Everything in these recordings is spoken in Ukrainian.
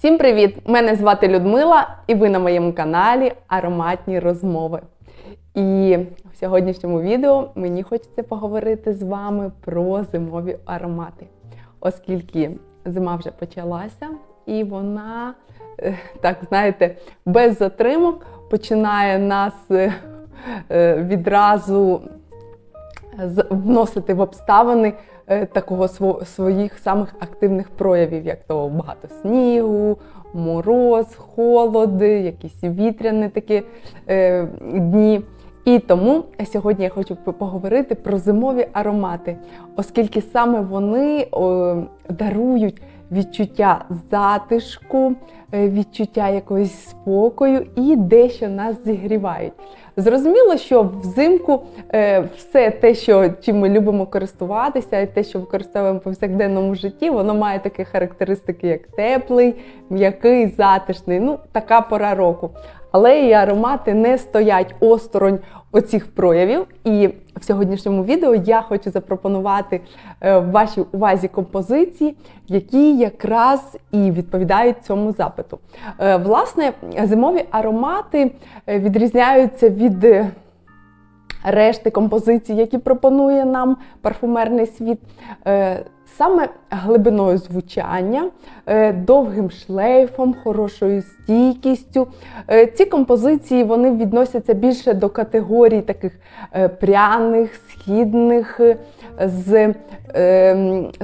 Всім привіт! Мене звати Людмила, і ви на моєму каналі Ароматні розмови. І в сьогоднішньому відео мені хочеться поговорити з вами про зимові аромати, оскільки зима вже почалася, і вона, е, так знаєте, без затримок починає нас е, е, відразу вносити в обставини такого своїх самих активних проявів, як то багато снігу, мороз, холоди, якісь вітряні такі е, дні. І тому сьогодні я хочу поговорити про зимові аромати, оскільки саме вони о, дарують відчуття затишку, е, відчуття якогось спокою і дещо нас зігрівають. Зрозуміло, що взимку е, все те, що чим ми любимо користуватися, і те, що використовуємо в повсякденному житті, воно має такі характеристики, як теплий, м'який, затишний. Ну, така пора року. Але і аромати не стоять осторонь оцих проявів. І в сьогоднішньому відео я хочу запропонувати е, вашій увазі композиції, які якраз і відповідають цьому запиту. Е, Власне, зимові аромати е, відрізняються від решти композицій, які пропонує нам парфумерний світ. Саме глибиною звучання, е, довгим шлейфом, хорошою стійкістю. Е, Ці композиції вони відносяться більше до категорій таких е, пряних, східних, з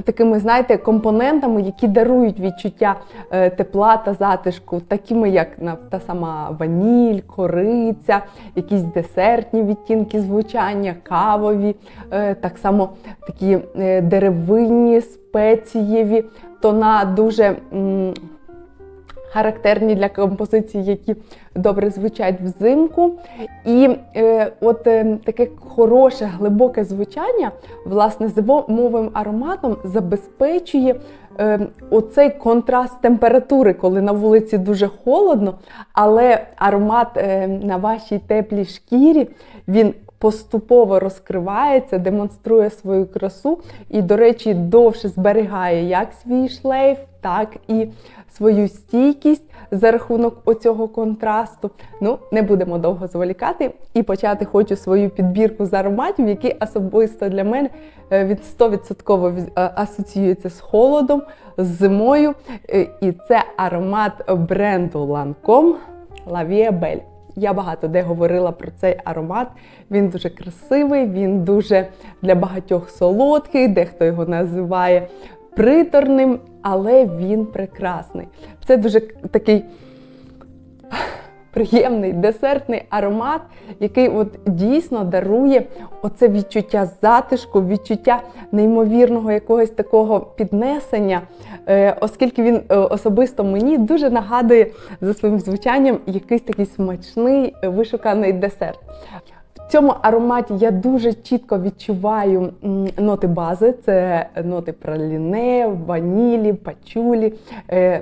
такими, знаєте, компонентами, які дарують відчуття тепла та затишку, такими як та сама ваніль, кориця, якісь десертні відтінки звучання, кавові, так само такі е, деревинні, спецієві, тона дуже. м, Характерні для композицій, які добре звучать взимку. І е, от е, таке хороше, глибоке звучання, власне, зимовим ароматом забезпечує е, оцей контраст температури, коли на вулиці дуже холодно, але аромат е, на вашій теплій шкірі він поступово розкривається, демонструє свою красу і, до речі, довше зберігає як свій шлейф, так і свою стійкість за рахунок оцього контрасту. Ну, не будемо довго зволікати і почати хочу свою підбірку з ароматів, які особисто для мене е, від 100% віз- е, асоціюються з холодом, з зимою. Е, І це аромат бренду Lancome La Belle. Я багато де говорила про цей аромат. Він дуже красивий, він дуже для багатьох солодкий, дехто його називає приторним, але він прекрасний. Це дуже такий приємний десертний аромат, який от дійсно дарує оце відчуття затишку, відчуття неймовірного якогось такого піднесення, е, оскільки він е, особисто мені дуже нагадує за своїм звучанням якийсь такий смачний е, вишуканий десерт. В цьому ароматі я дуже чітко відчуваю ноти бази: це ноти праліне, ванілі, пачулі,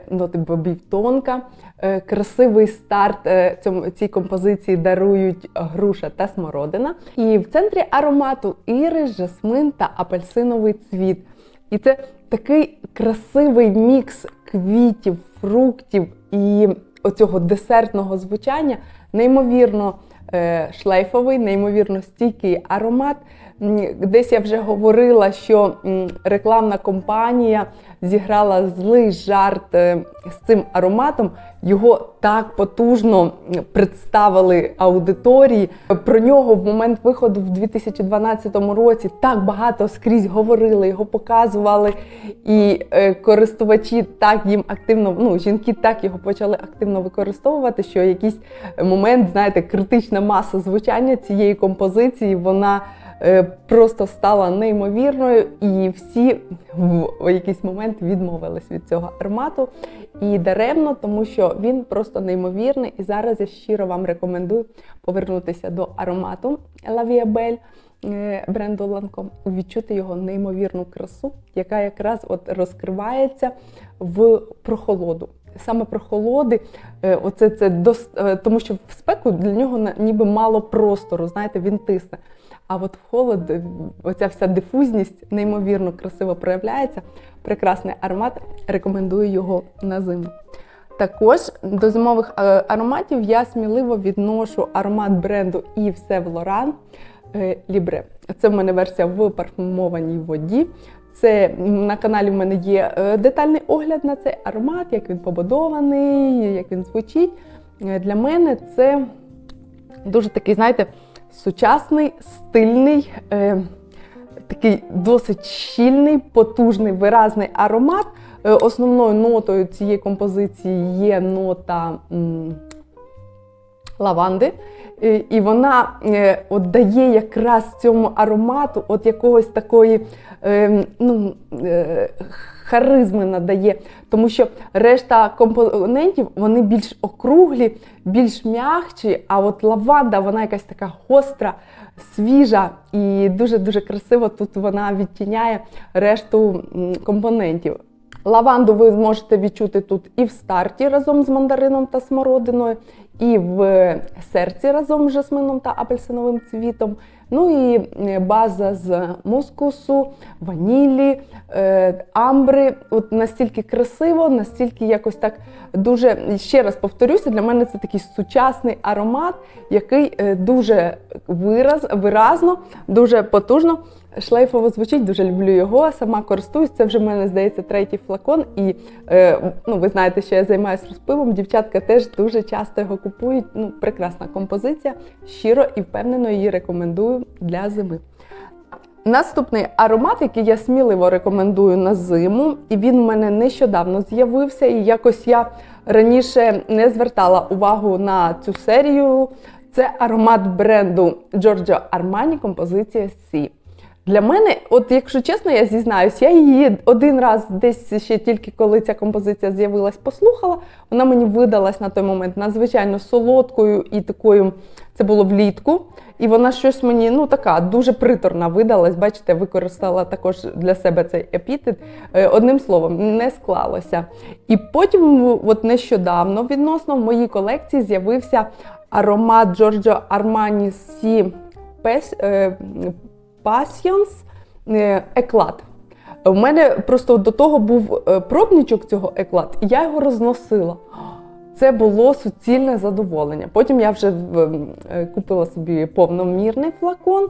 ноти бобів тонка. Е, Красивий старт е, цьому, цій композиції дарують груша та смородина. І в центрі аромату ірис, жасмин та апельсиновий цвіт. І це такий красивий мікс квітів, фруктів і оцього десертного звучання, неймовірно е, шлейфовий, неймовірно стійкий аромат. Десь я вже говорила, що рекламна компанія зіграла злий жарт е, з цим ароматом. Його так потужно представили аудиторії. Про нього в момент виходу в 2012 році так багато скрізь говорили, його показували, і е, користувачі так їм активно, ну жінки так його почали активно використовувати, що якийсь момент, знаєте, критична маса звучання цієї композиції, вона просто стала неймовірною, і всі в якийсь момент відмовились від цього аромату. І даремно, тому що він просто неймовірний. І зараз я щиро вам рекомендую повернутися до аромату е, бренду Lancome, відчути його неймовірну красу, яка якраз от розкривається в прохолоду. Саме прохолоди, е, оце це дос, е, тому що в спеку для нього ніби мало простору, знаєте, він тисне. А от в холод е, оця вся дифузність неймовірно красиво проявляється. Прекрасний аромат. Рекомендую його на зиму. Також до зимових е, ароматів я сміливо відношу аромат бренду Yves Saint Laurent е, Libre. Це в мене версія в парфумованій воді. Це на каналі в мене є детальний огляд на цей аромат, як він побудований, як він звучить. Для мене це дуже такий, знаєте, сучасний, стильний, е, такий досить щільний, потужний, виразний аромат. Е, Основною нотою цієї композиції є нота м, лаванди. Е, І вона е, от дає якраз цьому аромату от якогось такої е, ну, е, харизми надає, тому що решта компонентів вони більш округлі, більш м'ягчі. а от лаванда вона якась така гостра, свіжа і дуже-дуже красиво тут вона відтіняє решту компонентів. Лаванду ви зможете відчути тут і в старті разом з мандарином та смородиною, і в серці разом з жасмином та апельсиновим цвітом. Ну і е, база з мускусу, ванілі, е, амбри. От настільки красиво, настільки якось так дуже ще раз повторюся, для мене це такий сучасний аромат, який е, дуже вираз, виразно, дуже потужно. Шлейфово звучить, дуже люблю його. Сама користуюсь. Це вже в мене здається третій флакон. І е, ну, ви знаєте, що я займаюся розпивом. Дівчатка теж дуже часто його купують. Ну, прекрасна композиція. Щиро і впевнено її рекомендую для зими. Наступний аромат, який я сміливо рекомендую на зиму, і він в мене нещодавно з'явився, і якось я раніше не звертала увагу на цю серію. Це аромат бренду Giorgio Armani композиція Сі. Для мене, от якщо чесно, я зізнаюсь, я її один раз десь ще тільки коли ця композиція з'явилась, послухала. Вона мені видалась на той момент надзвичайно солодкою і такою. Це було влітку, і вона щось мені ну така дуже приторна видалась. Бачите, використала також для себе цей епітет. Е, Одним словом, не склалося. І потім, от нещодавно, відносно в моїй колекції з'явився аромат Giorgio Armani Sea Pes- е, е, еклад. У мене просто до того був е, пробничок цього еклад, і я його розносила. Це було суцільне задоволення. Потім я вже е, купила собі повномірний флакон.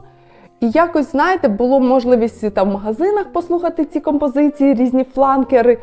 І якось, знаєте, було можливість там в магазинах послухати ці композиції, різні фланкери.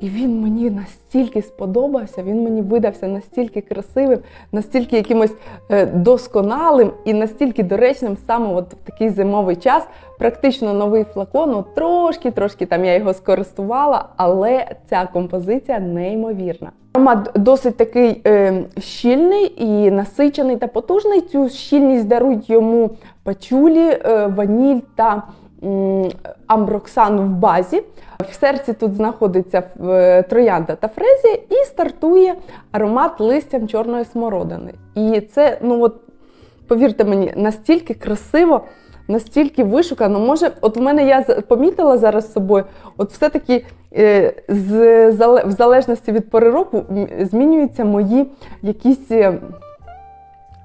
І він мені настільки сподобався, він мені видався настільки красивим, настільки якимось е, досконалим і настільки доречним саме от в такий зимовий час. Практично новий флакон, от трошки-трошки там я його скористувала, але ця композиція неймовірна. Аромат досить такий е, щільний і насичений та потужний. Цю щільність дарують йому пачулі, е, ваніль та м, амброксан в базі. В серці тут знаходиться е, троянда та фрезія і стартує аромат листям чорної смородини. І це, ну от, повірте мені, настільки красиво, настільки вишукано. Може, от в мене я помітила зараз собою, от все-таки е, в залежності від пори року змінюються мої якісь.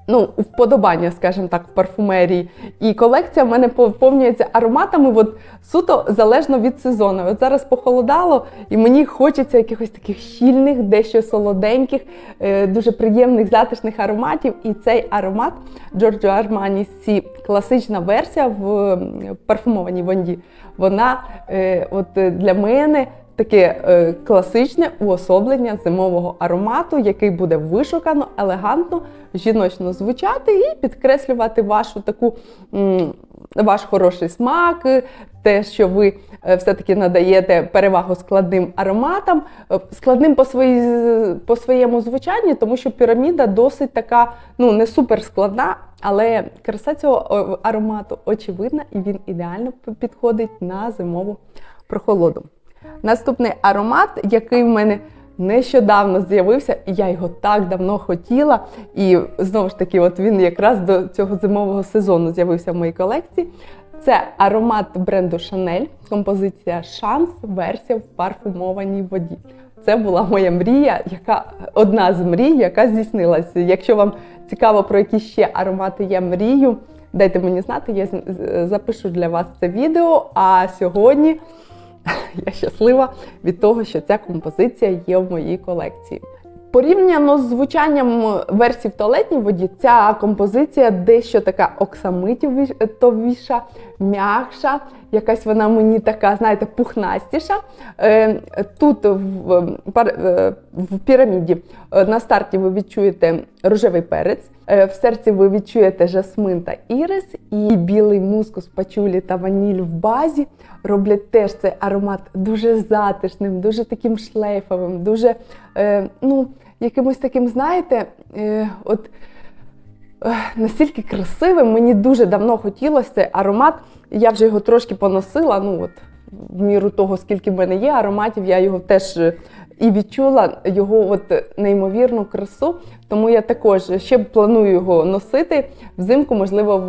Ну, вподобання, скажімо так, в парфумерії. І колекція в мене поповнюється ароматами от, суто залежно від сезону. От зараз похолодало, і мені хочеться якихось таких щільних, дещо солоденьких, е, дуже приємних, затишних ароматів. І цей аромат Giorgio Armani Sea, класична версія в парфумованій вонді, вона е, от е, для мене таке е, класичне уособлення зимового аромату, який буде вишукано, елегантно, жіночно звучати і підкреслювати вашу таку м, ваш хороший смак, е, те, що ви е, все-таки надаєте перевагу складним ароматам, е, складним по, свої, по своєму звучанню, тому що піраміда досить така, ну не супер складна, але краса цього аромату очевидна, і він ідеально підходить на зимову прохолоду. Наступний аромат, який в мене нещодавно з'явився, і я його так давно хотіла. І знову ж таки, от він якраз до цього зимового сезону з'явився в моїй колекції. Це аромат бренду Chanel, композиція Шанс, версія в парфумованій воді. Це була моя мрія, яка одна з мрій, яка здійснилася. Якщо вам цікаво, про які ще аромати я мрію, дайте мені знати, я запишу для вас це відео. А сьогодні я щаслива від того, що ця композиція є в моїй колекції. Порівняно з звучанням версії в туалетній воді, ця композиція дещо така оксамитовіша, м'якша, якась вона мені така, знаєте, пухнастіша. Е, Тут в, е, в піраміді е, на старті ви відчуєте рожевий перець, в серці ви відчуєте жасмин та ірис, і білий мускус, пачулі та ваніль в базі роблять теж цей аромат дуже затишним, дуже таким шлейфовим, дуже ну, якимось таким, знаєте, е, от е, настільки красивим. Мені дуже давно хотілося цей аромат. Я вже його трошки поносила. Ну от в міру того, скільки в мене є ароматів, я його теж е, і відчула його от неймовірну красу. Тому я також ще планую його носити. Взимку, можливо,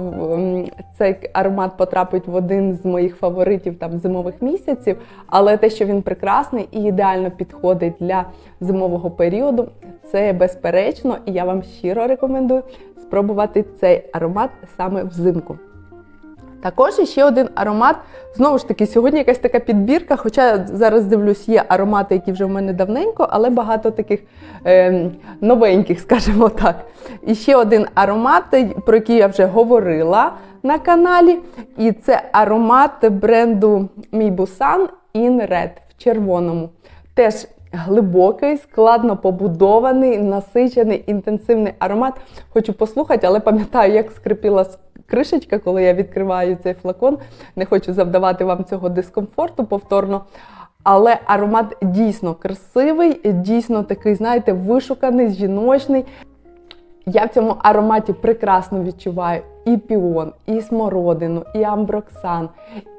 цей аромат потрапить в один з моїх фаворитів там зимових місяців. Але те, що він прекрасний і ідеально підходить для зимового періоду, це безперечно, і я вам щиро рекомендую спробувати цей аромат саме взимку. Також ще один аромат. Знову ж таки, сьогодні якась така підбірка. Хоча зараз дивлюсь, є аромати, які вже в мене давненько, але багато таких е, новеньких, скажімо так. І ще один аромат, про який я вже говорила на каналі. І це аромат бренду Мій Бусан In Red в червоному. Теж глибокий, складно побудований, насичений, інтенсивний аромат. Хочу послухати, але пам'ятаю, як скрипіла кришечка, коли я відкриваю цей флакон. Не хочу завдавати вам цього дискомфорту повторно. Але аромат дійсно красивий, дійсно такий, знаєте, вишуканий, жіночний. Я в цьому ароматі прекрасно відчуваю і піон, і смородину, і амброксан,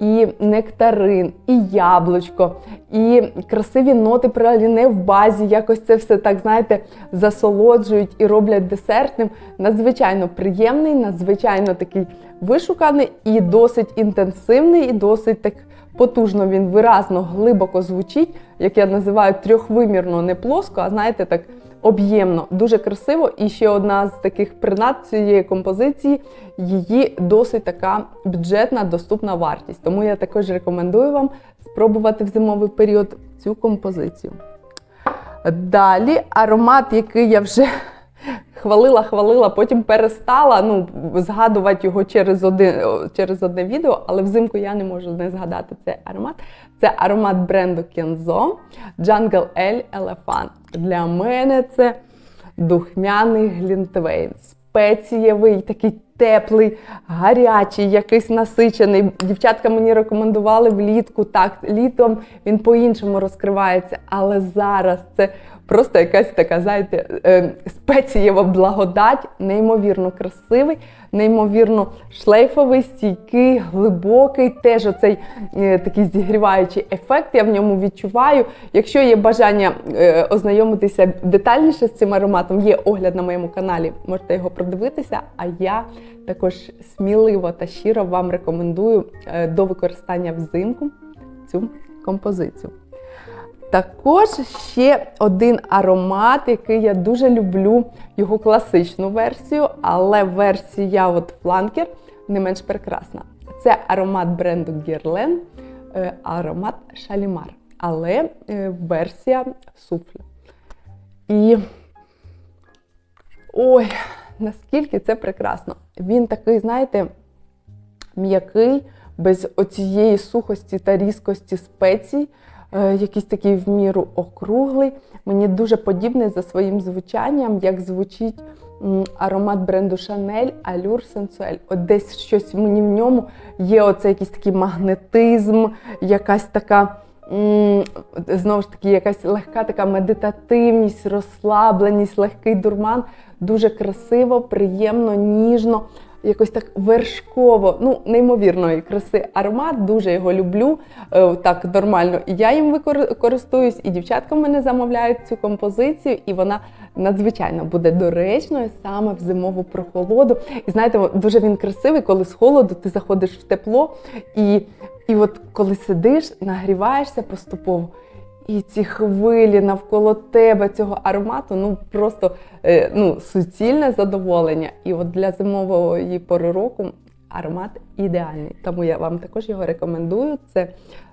і нектарин, і яблучко, і красиві ноти праліне в базі. Якось це все так, знаєте, засолоджують і роблять десертним. Надзвичайно приємний, надзвичайно такий вишуканий і досить інтенсивний, і досить так потужно він виразно, глибоко звучить, як я називаю трьохвимірно, не плоско, а знаєте, так об'ємно, дуже красиво. І ще одна з таких принад цієї композиції її досить така бюджетна, доступна вартість. Тому я також рекомендую вам спробувати в зимовий період цю композицію. Далі аромат, який я вже хвалила, хвалила, потім перестала ну, згадувати його через один, через одне відео, але взимку я не можу не згадати цей аромат. Це аромат бренду Kenzo Jungle Ale Elephant. Для мене це духмяний глінтвейн, спецієвий, такий теплий, гарячий, якийсь насичений. Дівчатка мені рекомендували влітку. Так, літом він по-іншому розкривається, але зараз це просто якась така, знаєте, е, спецієва благодать, неймовірно красивий, неймовірно шлейфовий, стійкий, глибокий. Теж оцей е, такий зігріваючий ефект. Я в ньому відчуваю. Якщо є бажання е, ознайомитися детальніше з цим ароматом, є огляд на моєму каналі, можете його продивитися. А я також сміливо та щиро вам рекомендую е, до використання взимку цю композицію. Також ще один аромат, який я дуже люблю, його класичну версію, але версія от фланкер не менш прекрасна. Це аромат бренду Guerlain, е, аромат Шалімар, але е, версія суфле. І ой, наскільки це прекрасно! Він такий, знаєте, м'який, без оцієї сухості та різкості спецій, е, якийсь такий в міру округлий. Мені дуже подібний за своїм звучанням, як звучить аромат бренду Chanel Allure Sensuel. От десь щось мені в ньому є оце якийсь такий магнетизм, якась така. Знову ж таки, якась легка така медитативність, розслабленість, легкий дурман. Дуже красиво, приємно, ніжно якось так вершково, ну, неймовірної краси аромат, дуже його люблю. е, Так нормально. І я їм викор- користуюсь, і дівчатка мене замовляють цю композицію, і вона надзвичайно буде доречною саме в зимову прохолоду. І знаєте, дуже він красивий, коли з холоду ти заходиш в тепло, і, і от коли сидиш, нагріваєшся поступово. І ці хвилі навколо тебе цього аромату, ну просто е, ну, суцільне задоволення. І от для зимової пори року аромат ідеальний. Тому я вам також його рекомендую. Це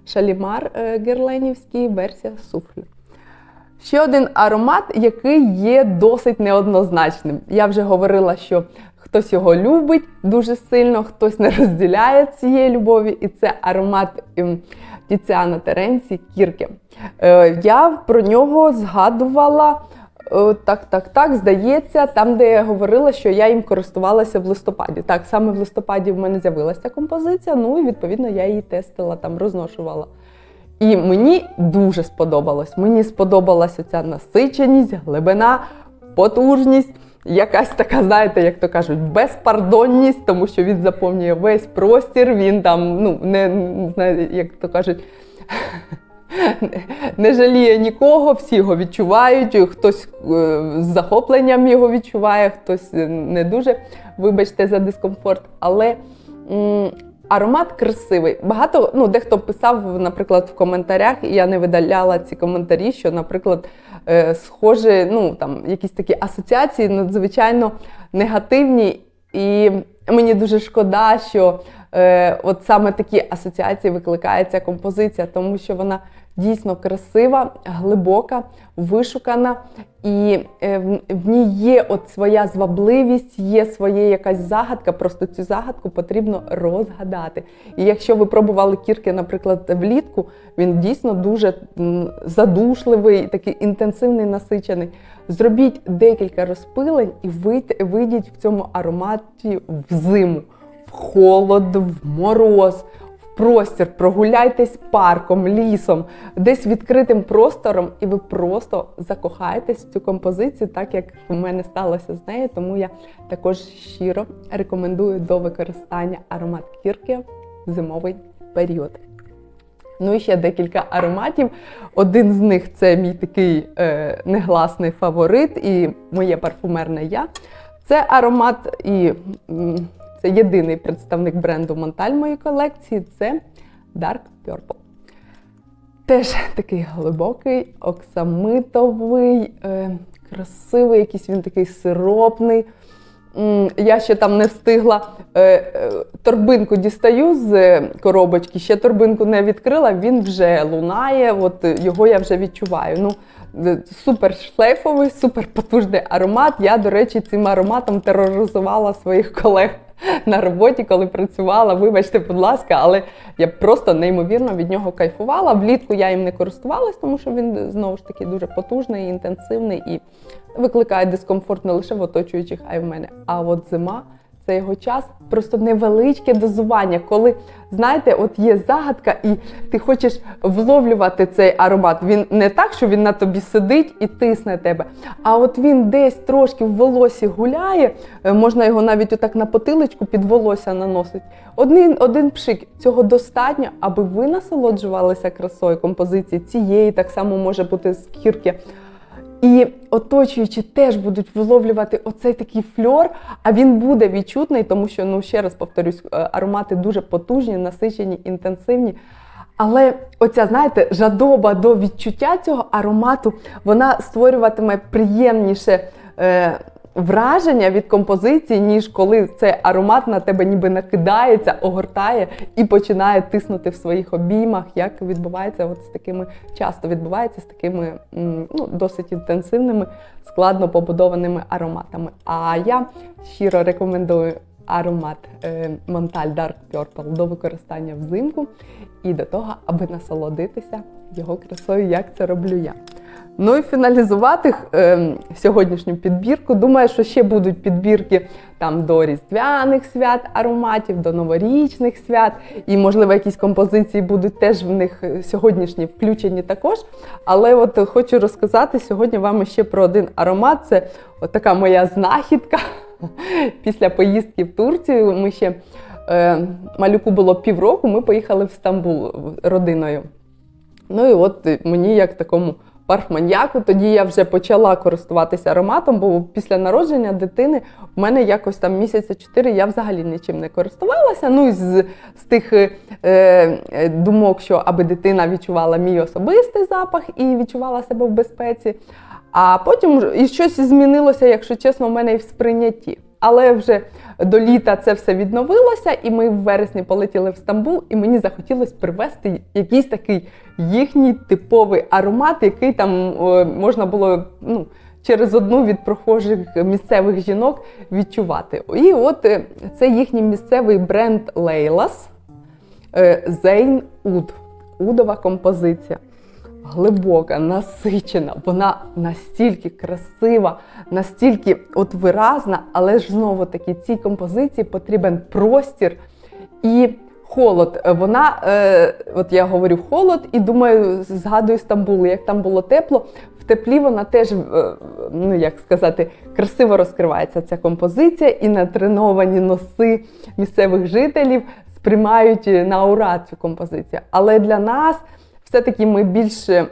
шалімар е, герленівський, версія суфлю. Ще один аромат, який є досить неоднозначним. Я вже говорила, що хтось його любить дуже сильно, хтось не розділяє цієї любові, і це аромат ем, Тіціана Теренці Кірки. Е, Я про нього згадувала. е, Так, так, так, здається, там, де я говорила, що я їм користувалася в листопаді. Так, саме в листопаді в мене з'явилася композиція, ну і відповідно я її тестила, там розношувала. І мені дуже сподобалось. Мені сподобалася ця насиченість, глибина, потужність, якась така, знаєте, як то кажуть, безпардонність, тому що він заповнює весь простір. Він там, ну, не, знає, як то кажуть. Не жаліє нікого, всі його відчувають. Хтось е, з захопленням його відчуває, хтось е, не дуже. Вибачте за дискомфорт. Але аромат красивий. Багато, ну, дехто писав, наприклад, в коментарях, і я не видаляла ці коментарі, що, наприклад, е, схоже, ну там якісь такі асоціації надзвичайно негативні. І мені дуже шкода, що е, от саме такі асоціації викликається композиція, тому що вона дійсно красива, глибока, вишукана, і е, в, ній є от своя звабливість, є своя якась загадка. Просто цю загадку потрібно розгадати. І якщо ви пробували кірки, наприклад, влітку, він дійсно дуже задушливий, такий інтенсивний, насичений. Зробіть декілька розпилень і вийдіть в цьому ароматі в зиму, в холод, в мороз, простір. Прогуляйтесь парком, лісом, десь відкритим простором, і ви просто закохаєтесь в цю композицію, так як в мене сталося з нею. Тому я також щиро рекомендую до використання аромат кірки в зимовий період. Ну і ще декілька ароматів. Один з них це мій такий е, негласний фаворит і моє парфумерне я. Це аромат, і м, це єдиний представник бренду Монталь моєї колекції це Dark Purple. Теж такий глибокий, оксамитовий, е, красивий, якийсь він такий сиропний. Я ще там не встигла е, е, торбинку дістаю з коробочки, ще торбинку не відкрила, він вже лунає, от його я вже відчуваю. Ну, е, супер шлейфовий, супер потужний аромат. Я, до речі, цим ароматом тероризувала своїх колег на роботі, коли працювала. Вибачте, будь ласка, але я просто неймовірно від нього кайфувала. Влітку я їм не користувалась, тому що він знову ж таки дуже потужний, інтенсивний і викликає дискомфорт не лише в оточуючих, а й в мене. А от зима це його час, просто невеличке дозування, коли знаєте, от є загадка, і ти хочеш вловлювати цей аромат. Він не так, що він на тобі сидить і тисне тебе, а от він десь трошки в волосі гуляє, е, можна його навіть отак на потиличку під волосся наносить. Один, один пшик цього достатньо, аби ви насолоджувалися красою композиції цієї, так само може бути з кірки. І оточуючі теж будуть виловлювати оцей такий фльор, а він буде відчутний, тому що, ну ще раз повторюсь, е, аромати дуже потужні, насичені, інтенсивні. Але оця, знаєте, жадоба до відчуття цього аромату, вона створюватиме приємніше е, враження від композиції, ніж коли цей аромат на тебе ніби накидається, огортає і починає тиснути в своїх обіймах, як відбувається от з такими, часто відбувається з такими ну, досить інтенсивними, складно побудованими ароматами. А я щиро рекомендую аромат е, Монталь Dark Purple до використання взимку і до того, аби насолодитися його красою, як це роблю я. Ну і фіналізувати е, сьогоднішню підбірку. Думаю, що ще будуть підбірки там до різдвяних свят ароматів, до новорічних свят, і, можливо, якісь композиції будуть теж в них е, сьогоднішні включені також. Але от е, хочу розказати сьогодні вам ще про один аромат. Це така моя знахідка після поїздки в Турцію. Ми ще е, малюку було півроку, ми поїхали в Стамбул родиною. Ну і от е, мені як такому парфманьяку, тоді я вже почала користуватися ароматом, бо після народження дитини в мене якось там місяця чотири я взагалі нічим не користувалася. Ну з, з тих е, е, думок, що аби дитина відчувала мій особистий запах і відчувала себе в безпеці. А потім і щось змінилося, якщо чесно, в мене і в сприйнятті. Але вже до літа це все відновилося, і ми в вересні полетіли в Стамбул, і мені захотілося привезти якийсь такий їхній типовий аромат, який там можна було ну, через одну від прохожих місцевих жінок відчувати. І от е, це їхній місцевий бренд Лейлас Зейн Уд. Удова композиція. Глибока, насичена, вона настільки красива, настільки от виразна, але ж знову таки цій композиції потрібен простір і холод. Вона, е, от я говорю холод, і думаю, згадую Стамбул, як там було тепло. В теплі вона теж, е, ну як сказати, красиво розкривається ця композиція, і натреновані носи місцевих жителів сприймають на ура цю композицію. Але для нас все-таки ми більше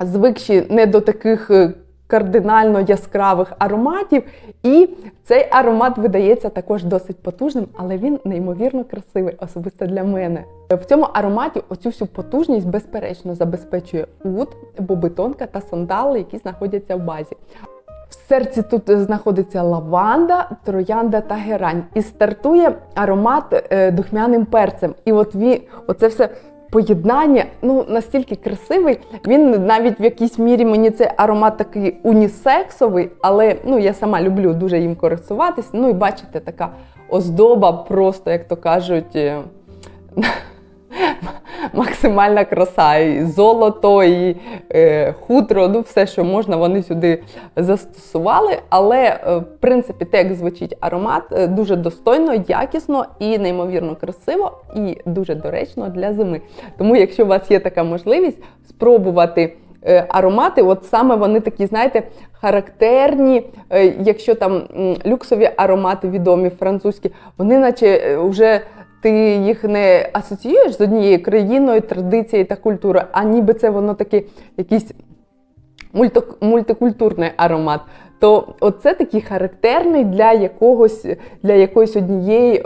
звикші не до таких е, кардинально яскравих ароматів. І цей аромат видається також досить потужним, але він неймовірно красивий, особисто для мене. В цьому ароматі оцю всю потужність безперечно забезпечує ут, бобитонка та сандали, які знаходяться в базі. В серці тут знаходиться лаванда, троянда та герань. І стартує аромат е, духмяним перцем. І от він, оце все поєднання ну настільки красивий. Він навіть в якійсь мірі мені цей аромат такий унісексовий, але ну я сама люблю дуже їм користуватися. Ну і бачите, така оздоба, просто як то кажуть. Максимальна краса, і золото, і е, хутро, ну все, що можна, вони сюди застосували. Але, е, в принципі, те, як звучить аромат, е, дуже достойно, якісно і неймовірно красиво, і дуже доречно для зими. Тому, якщо у вас є така можливість спробувати. е, Аромати, от саме вони такі, знаєте, характерні, якщо там люксові аромати відомі, французькі, вони наче вже ти їх не асоціюєш з однією країною, традицією та культурою, а ніби це воно такий якийсь мультикультурний аромат. То оце такий характерний для якогось для якоїсь однієї.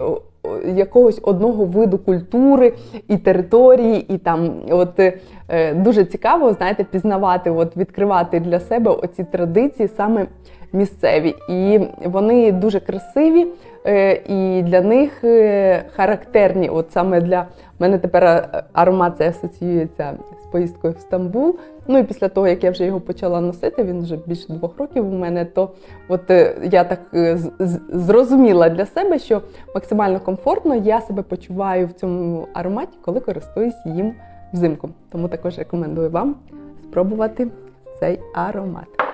Якогось одного виду культури і території, і там от е, дуже цікаво, знаєте, пізнавати, от відкривати для себе оці традиції саме місцеві. І вони дуже красиві, е, і для них е, характерні. От саме для мене тепер е, аромат цей асоціюється з поїздкою в Стамбул. Ну і після того, як я вже його почала носити, він вже більше двох років у мене, то от я так зрозуміла для себе, що максимально комфортно я себе почуваю в цьому ароматі, коли користуюсь їм взимку. Тому також рекомендую вам спробувати цей аромат.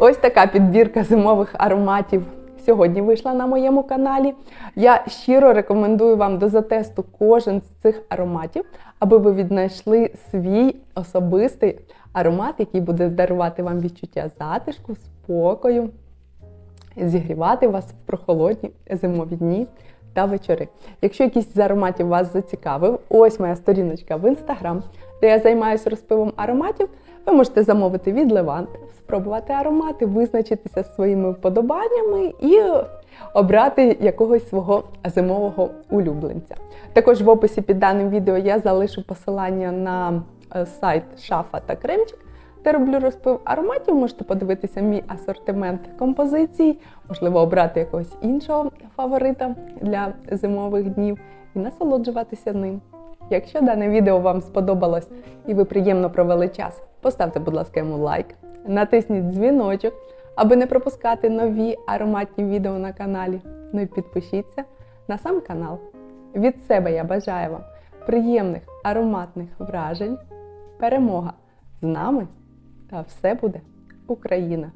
Ось така підбірка зимових ароматів сьогодні вийшла на моєму каналі. Я щиро рекомендую вам до затесту кожен з цих ароматів, аби ви віднайшли свій особистий аромат, який буде дарувати вам відчуття затишку, спокою, зігрівати вас в прохолодні зимові дні та вечори. Якщо якийсь з ароматів вас зацікавив, ось моя сторіночка в інстаграм, де я займаюся розпивом ароматів. Ви можете замовити від Левант, спробувати аромати, визначитися зі своїми вподобаннями і обрати якогось свого зимового улюбленця. Також в описі під даним відео я залишу посилання на е, сайт Шафа та Кремчик, де роблю розпив ароматів. Можете подивитися мій асортимент композицій, можливо, обрати якогось іншого фаворита для зимових днів і насолоджуватися ним. Якщо дане відео вам сподобалось і ви приємно провели час, поставте, будь ласка, йому лайк, натисніть дзвіночок, аби не пропускати нові ароматні відео на каналі. Ну і підпишіться на сам канал. Від себе я бажаю вам приємних ароматних вражень, перемога з нами та все буде Україна!